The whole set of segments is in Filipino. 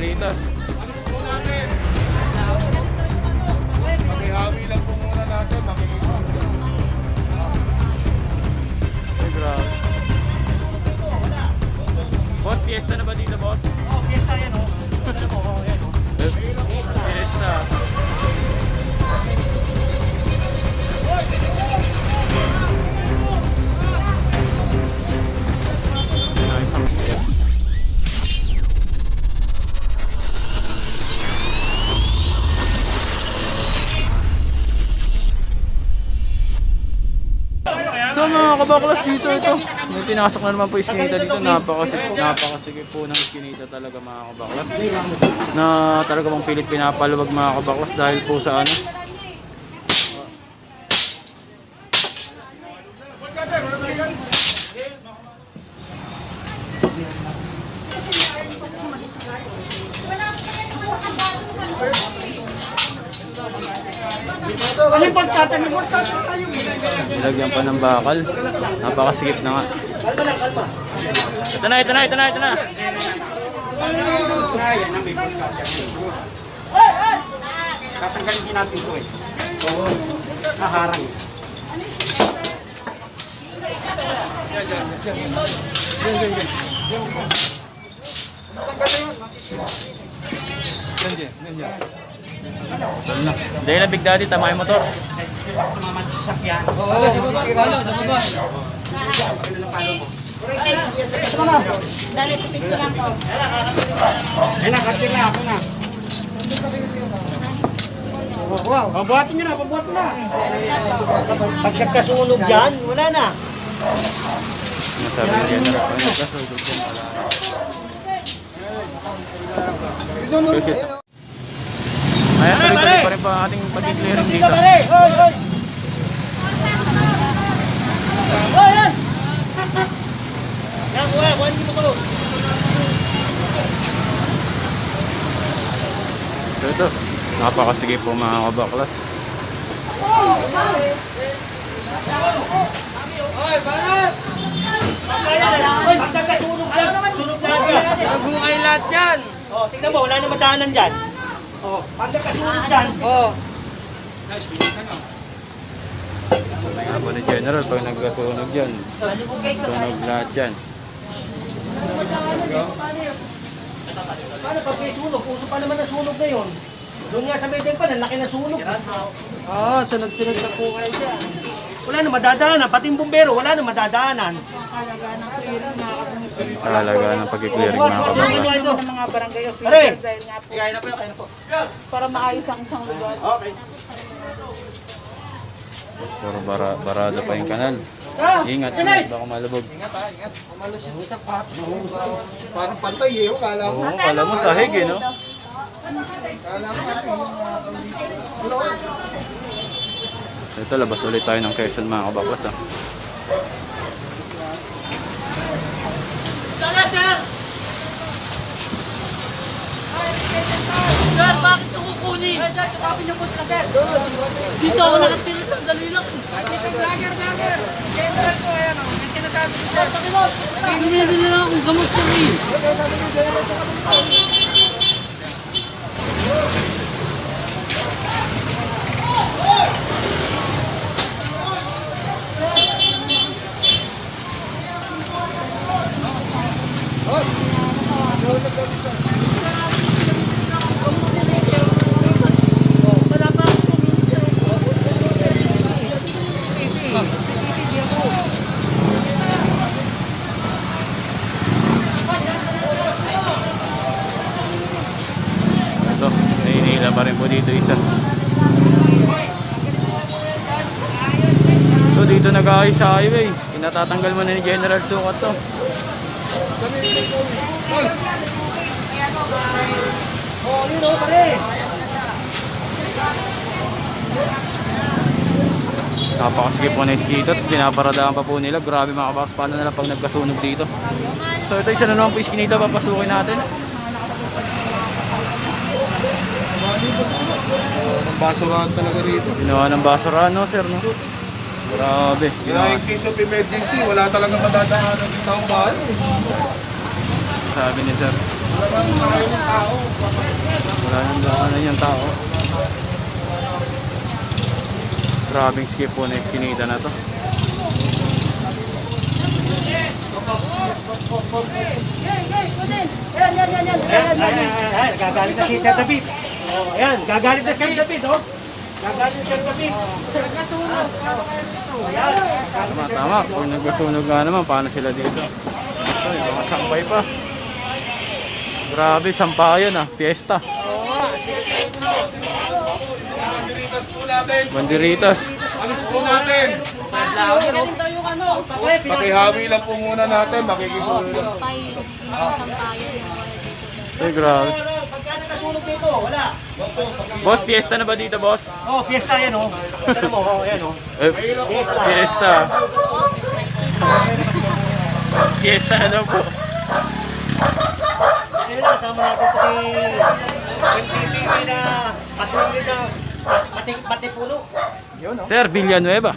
kaleritas. Alis po natin. Pakihawi lang po muna natin. Makikita. Ay, grabe. Boss, fiesta na ba dito, boss? Oh, fiesta yan oh. Ano mo, oh, yan oh. Fiesta. So mga kabaklas dito ito. May pinasok na naman po iskinita dito. Napakasig, napakasige po ng iskinita talaga mga kabaklas. Na talaga pong pilit pinapaluwag mga kabaklas dahil po sa ano. Ano yung pagkatan mo? Pagkatan tayo. Nilagyan pa ng bakal. Napakasigip na nga. Ito na, ito na, ito na, ito na. Tatanggalin din natin ito eh. Oo. Naharang. Ito na. Dahil na Big Daddy, tama yung motor. Tumama sa sasakyan. Dali, pipicturean ko. Ayun na, kartil na. Ako na. Oh, wow, pabuhatin nyo na, pabuhatin na. Pag nagkasunog dyan, wala na. Nasabi ni General, pag nagkasulog dyan, wala na. Kasi, Ayan, tuloy-tuloy pa rin pa ating pag-clearing dito. Hoy, hoy. Yan, kuha, kuha mo ko. So ito, napakasige po mga kabaklas. Pag nagkasunog dyan, sunog na agad. Nabungay lahat yan. Oh, tingnan mo, wala na madaanan dyan. Oh, pag nagkasunog dyan, Oh. Sabi nga po ni General, pag nagkasunog dyan, sunog lahat dyan. paano pag may sunog? Uso pa naman na sunog na yun. Doon nga sa Medem pa, ang laki na sunog. Oo, sunod-sunod na po kayo dyan. Wala na madadaanan, pati yung bumbero, wala na madadaanan. Talaga ng pag-clearing mga ng mga barangay o dahil nga po Kaya na po, kaya na po. para maayos ang isang lugar. Okay. Pero bara, barado pa yung kanal. Ingat, ingat, baka malubog. Parang pantay eh. oh. Kala mo. Oo, kala mo sahig eh, no? Ito, labas ulit tayo ng Quezon mga kabaklas, ah. Sir, bakit ito kukunin? Dito ako nakatira sa dali lang. Binibili lang akong gamot ko eh. Wala pa akong Ito, nahinihila pa rin po dito isa. Nag-aayos sa highway. Pinatatanggal mo na ni General Sukat to. Oh, yun o, pare. Napakasige po na iskito, tapos pinaparadaan pa po nila. Grabe mga kabaks, paano na lang pag nagkasunog dito. So ito isa na naman po iskinita, papasukin natin. Ang basurahan talaga rito. Ginawa ng basurahan, no sir, no? Grabe. Kaya in case of emergency, wala talaga madadaanan ng taong bahay. Sabi ni sir. Wala nang daanan yung tao. Grabing skip po na eskinita na to. Ayan, ayan, ayan, ayan. Gagalit na si Sir David. Oh, ayan, gagalit na si Sir David, oh. Gagalit na si Sir David. Tama, tama. Kung nagkasunog nga naman, paano sila dito? Ay, mga sampay pa. Grabe, sampayan ah. Fiesta. Banderitas po natin. Banderitas. Alis po natin. Pakihawi lang po muna natin. Makikisulo lang. Pay, sampayan. Ay, grabe. Ano, nagkasunog dito, wala. Boss, fiesta na ba dito, boss? Oh, fiesta yan, oh. Tignan mo, oh, ayan, oh. Eh, fiesta. Fiesta na daw po. Ayun, kasama natin po si MPPP na kasunog na pati, pati puno. Sir, Villanueva.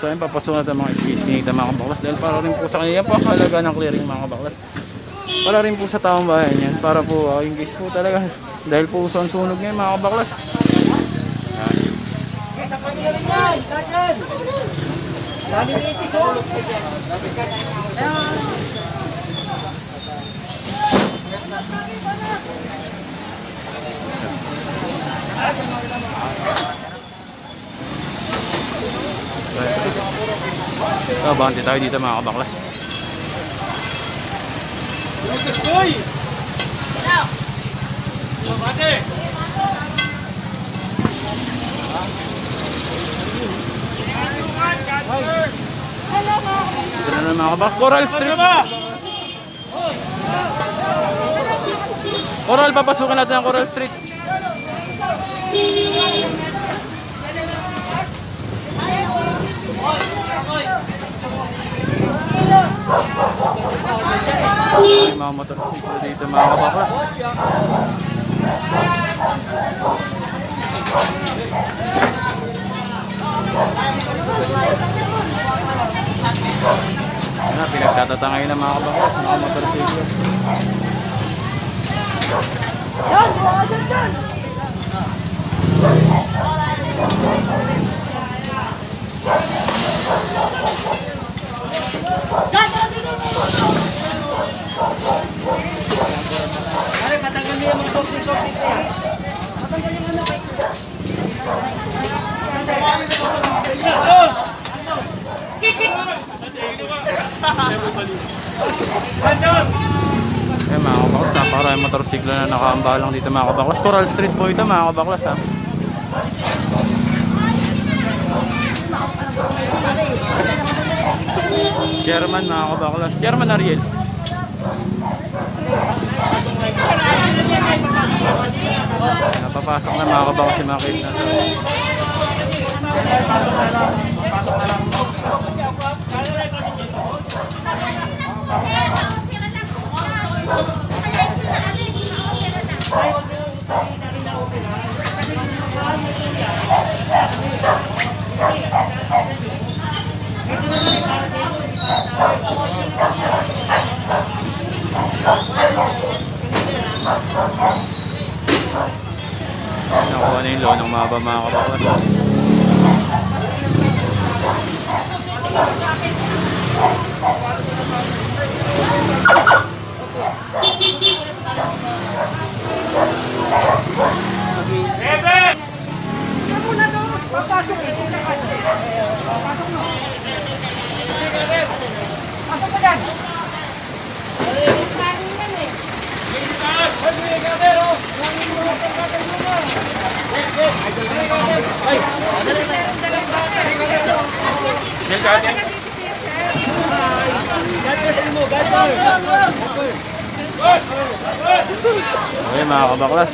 So ayun, papasukan natin mga skis ng mga kabaklas dahil para rin po sa kanila po ang halaga ng clearing mga kabaklas. Para rin po sa taong bayan yan. Para po uh, yung case po talaga. Dahil po sa sunog ngayon mga kabaklas. Yan. Eh, sa kanila rin yan, lahat yan. Dami ni Itis, oh. So, banti tayo dito mga kabaklas. Ito na mga kabak. Coral Street. Coral, papasukin natin ang Coral Street. May mga motorsiklo dito mga kabaklas. Ano, pinagtatatangay ng mga kabaklas, mga motorsiklo. Pare, patanggal niyo yung mga soft-soft na yan. Ayan mga kabaklas, napakaraming motorsiklo na nakaambalang dito mga kabaklas. Coral Street po ito mga kabaklas ha. Chairman mga kabaklas. Chairman Ariel. Napapasok na mga kabaklas si case na sa Nakuha na yung loan ng mga mga kabaklas. Okay mga kabaklas.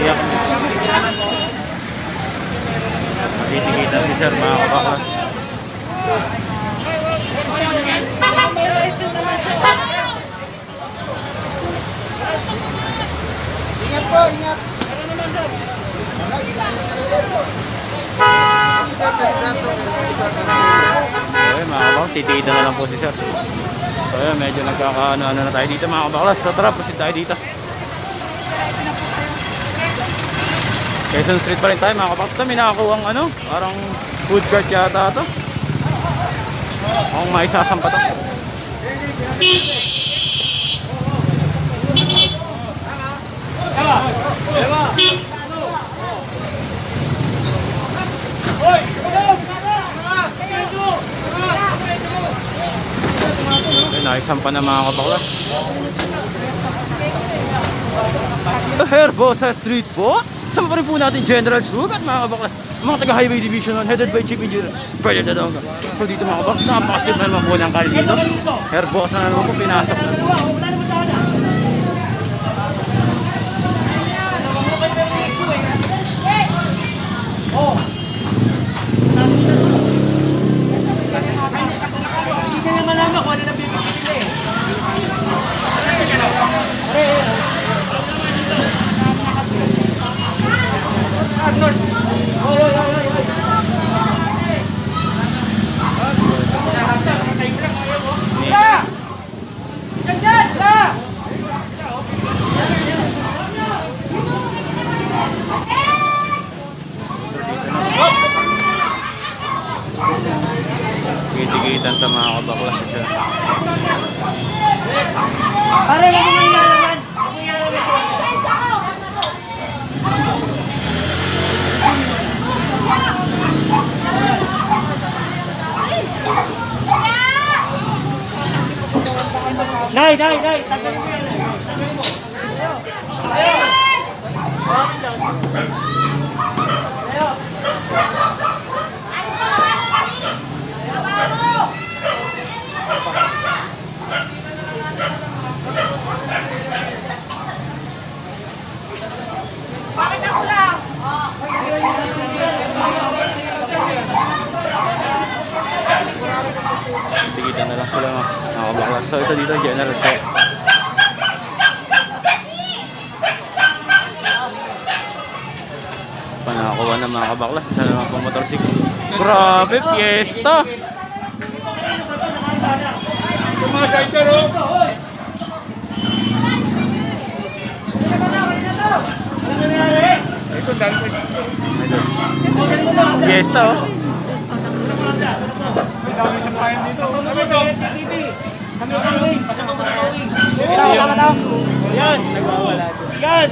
Iyak. Titikita si sir mga kabaklas. Ingat po, ingat. Okay, mga kabaklas, titita na lang po si sir. So, ayun, medyo nagkakaano-ano na tayo dito mga kabaklas. So, tara, proceed tayo dito. Quezon Street pa rin tayo mga kabaklas. May nakakuha ang ano, parang food cart yata ito. Akong maisasampa to. Ayun, naisampa na mga kabaklas. Herbosa Street po. Sama pa rin po natin General Sugat mga kabaklas. Mga taga Highway Division 1 headed by Chief Engineer Freddy Dadonga. So dito mga kabaklas, napakasit na naman po ng kali dito. Herbosa na naman po, pinasok na. Wala naman sana. Oh. Hindi ka naman naman kung ano na bibigyan nila eh. Oy, oy, oy, oy, oy. Kitikitan sa mga kabaklas. Isa. Pare, wag mo ilalaman. Wag mo ilalaman. Nay, nay, nay, tanggalin mo yan. mo. Tikitan na lang sila mga mga kabaklas. So ito dito, General Set. Panakakuha ng mga kabaklas. Isa naman pong motorsiklo. Grabe, fiesta! Ano nangyari? Fiesta oh. Kami sa TV. Kami sa kawing. Kasama mo sa kawing. Ito yung Yan. Yan.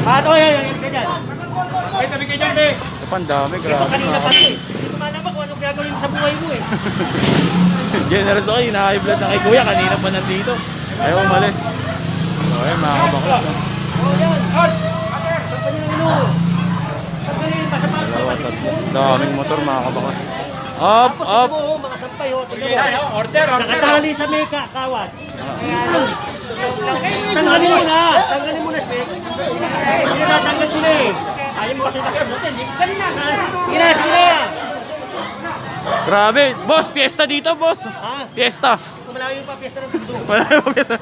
Pato yan. Yan ka dyan. ito pa, dami. Grabe Kanina pa rin. Hindi ko malaman kung anong gagawin mo sa buhay mo eh. General Soy, naka-high blood na kay Kuya. Kanina pa nandito. Ayaw umalis. So ayun, mga kabaklas. oh. Yan. Saan pa nila ino? Dalawa, pati tatlo. Daming motor, mga kabaklas. Up, up! Oo, mga sampay oh. Order, order. Nakatali sa may ka- kawat. Tanggalin mo na. Tanggalin mo na, Spek. Hindi na, tanggal ko na eh. Ayaw mo kasi na. Sige na, sige na. Grabe! Boss, fiesta dito, boss! Ha? Fiesta! Kung malayo yung papiesta ng mundo. Wala yung fiesta.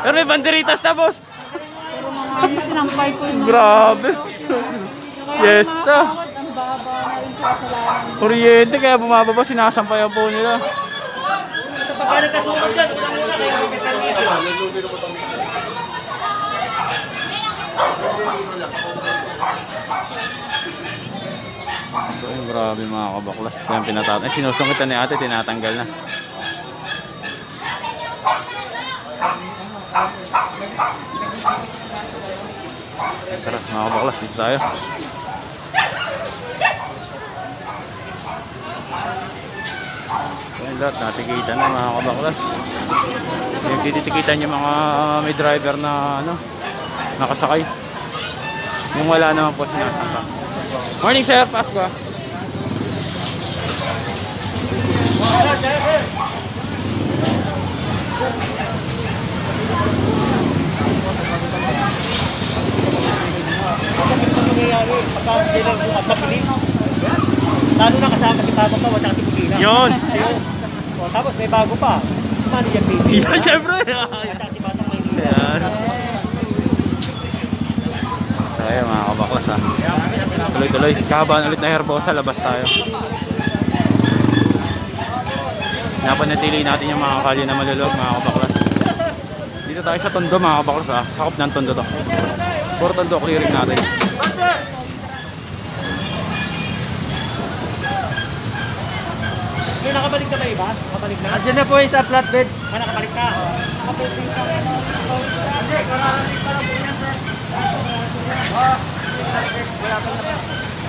Pero may banderitas na, boss! Pero mga ano, sinampay ko yung mga... Grabe! Fiesta! Ang baba na yung kasalanan. Kuryente, kaya bumababa, sinasampayan po nila. Pagka nagkasunod dyan, unang muna kayo may permiso. So, yun, grabe mga kabaklas. Yan, pinatatan. Eh, sinusungkitan ni ate, tinatanggal na. Tara, mga kabaklas, dito tayo. So, yun lahat, natikitan na mga kabaklas. Yung tititikitan yung mga may driver na ano, nakasakay. Yung wala naman po sinasamba. Morning sir, mabilis. Lalo na kasama si Papa pa, wala si Bugina. Yun! O, tapos may bago pa. Mano yan, baby. Yan, syempre! At si Batang Maynila. Yan. Ayan mga kabaklas ha. Tuloy-tuloy. Kahabaan ulit na herbosa, labas tayo. Napanatili natin yung mga kalye na malulog mga kabaklas. Dito tayo sa Tondo mga kabaklas ha. Sakop ng Tondo to. Puro Tondo clearing natin. May nakabalik ka ba iba? Nakabalik na? Andiyan na po yung sa flatbed. Ah, nakabalik ka.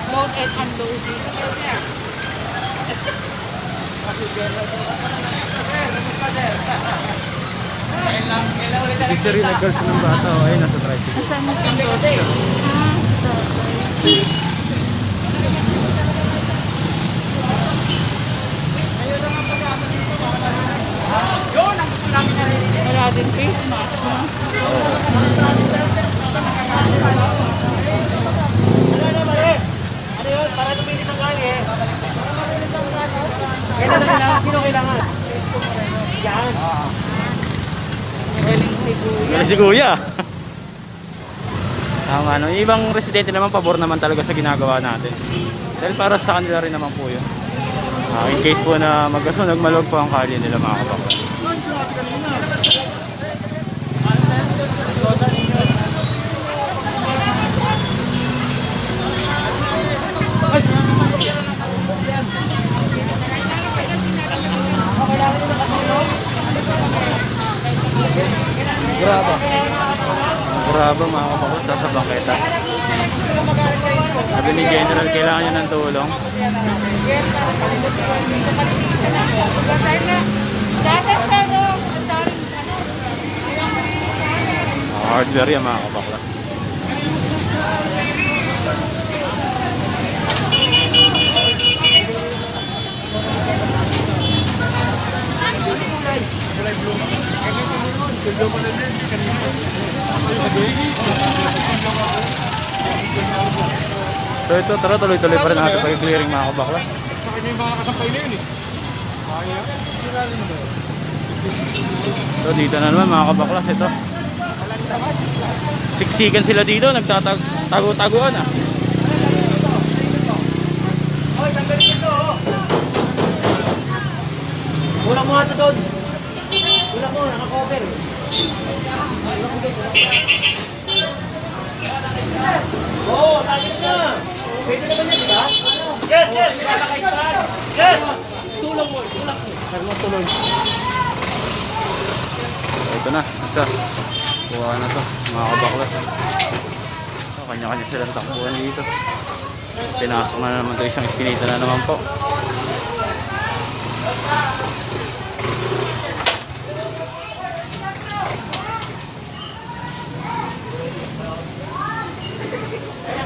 Load and unloading. Isa rin nag-girls ng bata. O ayun, nasa tricycle. Saan mo yung load? Ah, Wala din face mask, no? Ano na mali? Ano yun? Para tumilit ang kali eh. Kailan na kailangan? Sino kailangan? Yan. Galing si Kuya. Tama no. Yung ibang residente naman pabor naman talaga sa ginagawa natin. Dahil para sa kanila rin naman po yun. Ah, in case po na magkasunog, malog po ang kalye nila mga kapakla. Graba. Graba mga kapakla sa bangketa. Sabi ni General, kailangan niya ng tulong. Dati sa ano? Hardware yan mga kapakla. So ito, tara tuloy-tuloy pa rin natin pag-clearing mga kabakla. So dito na naman mga kabaklas ito. Siksikan sila dito, nagtatago-taguan ah. Hoy, tanggalin ito oh. Kulang mo ito doon. Kulang mo, nakakover. Oo, tagin na. Pwede naman ba? Yes, yes, nakakaispan. Yes! Sulong mo, sulong mo. Pero tuloy. Ito na, isa. Kuha na to, mga kabaklas. So, kanya-kanya silang takbuhan dito. Pinasok na naman to isang iskinita na naman po.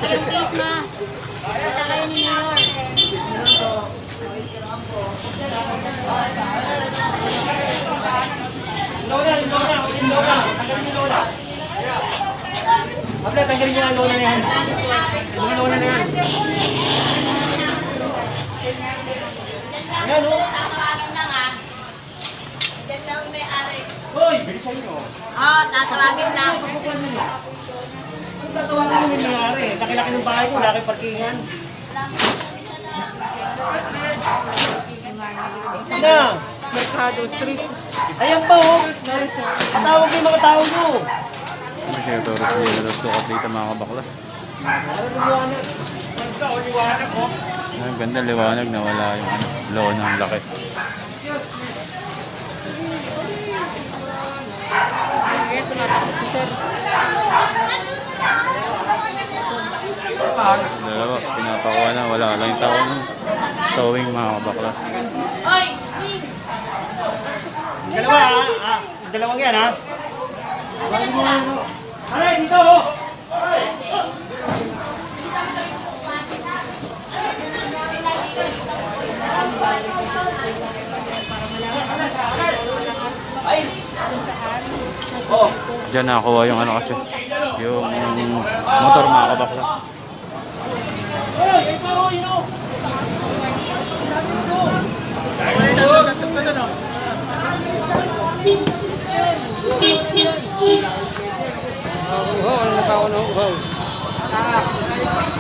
Face mask. Kita kayo ni Mayor. Lola, yung Lola, yung Lola. Tanggalin yung Lola. Abla, tanggalin niyo ang Lola na yan. Yung Lola na yan. Ayan, oh. Hoy, bilisan niyo. Oo, tatawagin lang. Ang tatawagan Laki-laki ng bahay ko, laki parkingan. Na, Mercado Street. ayan pa oh. Patawag yung mga tao nyo. Ano siya ito, Rosie, na sukat dito mga kabaklas. Ang ganda liwanag na wala yung ano, low ng laki. Ito na Sir. Dalawa, pinapakuha na, wala lang yung tao ng towing mga kabaklas. Hoy! Dalawa ha. Ah, dalawang yan ha. Ano. Aray, dito oh. Diyan nakakuha yung ano kasi, yung motor mga kabaklas. Hoy, ay pa oh, yun oh. Oo, ano na pa ako ng uhaw.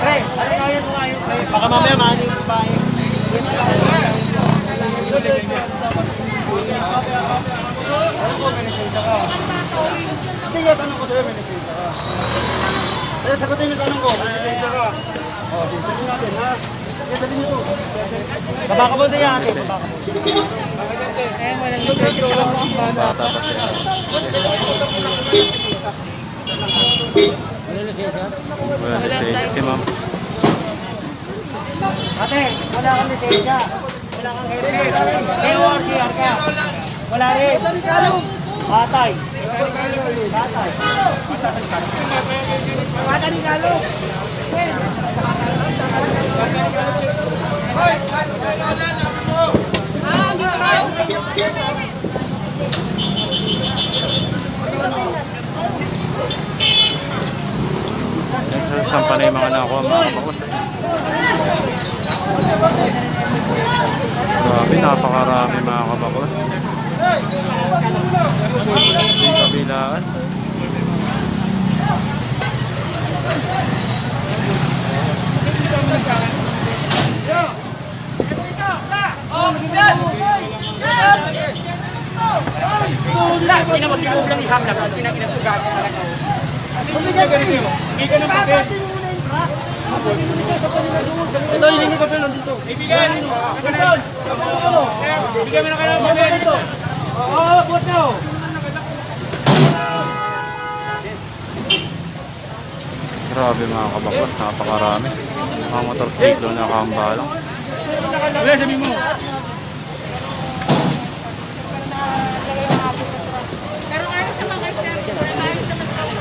Pre, ano kaya mo kayo? Pre, baka mamaya maano yung babae. Hindi nga tanong ko sa'yo, may lisensya ka. Kaya sagutin yung tanong ko, may lisensya ka. O, sagutin natin, ha? Baba ka muna yan, ate. Baba ka muna. Eh, lisensya lang po ang bata. Bata Ano yung lisensya? Wala lisensya si ma'am. Ate, wala kang lisensya. Wala kang helmet. KORCR ka. Wala rin. Batay. Batay. Bata ni Galo. Sampa na yung mga kabaklas. Grabe, napakarami mga kabaklas. Hindi kabilaan. Wala, pinamot ko lang iham na. Pinag-inatugan ko talaga. Ito, hilingi ko pa nandito. Ibigay. Ibigay. Ibigay mo na kayo. Ibigay dito. Oo, buot na. Grabe mga kabaklas, napakarami. Mga motorsiklo na kambalang. Wala, sabi mo. Pero ayos naman kayo, sir. Ayos naman kayo.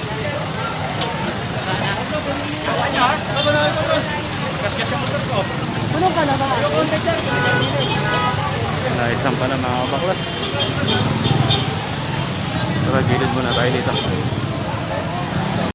Naisang pa na mga kabaklas. Tara, gilid muna tayo dito.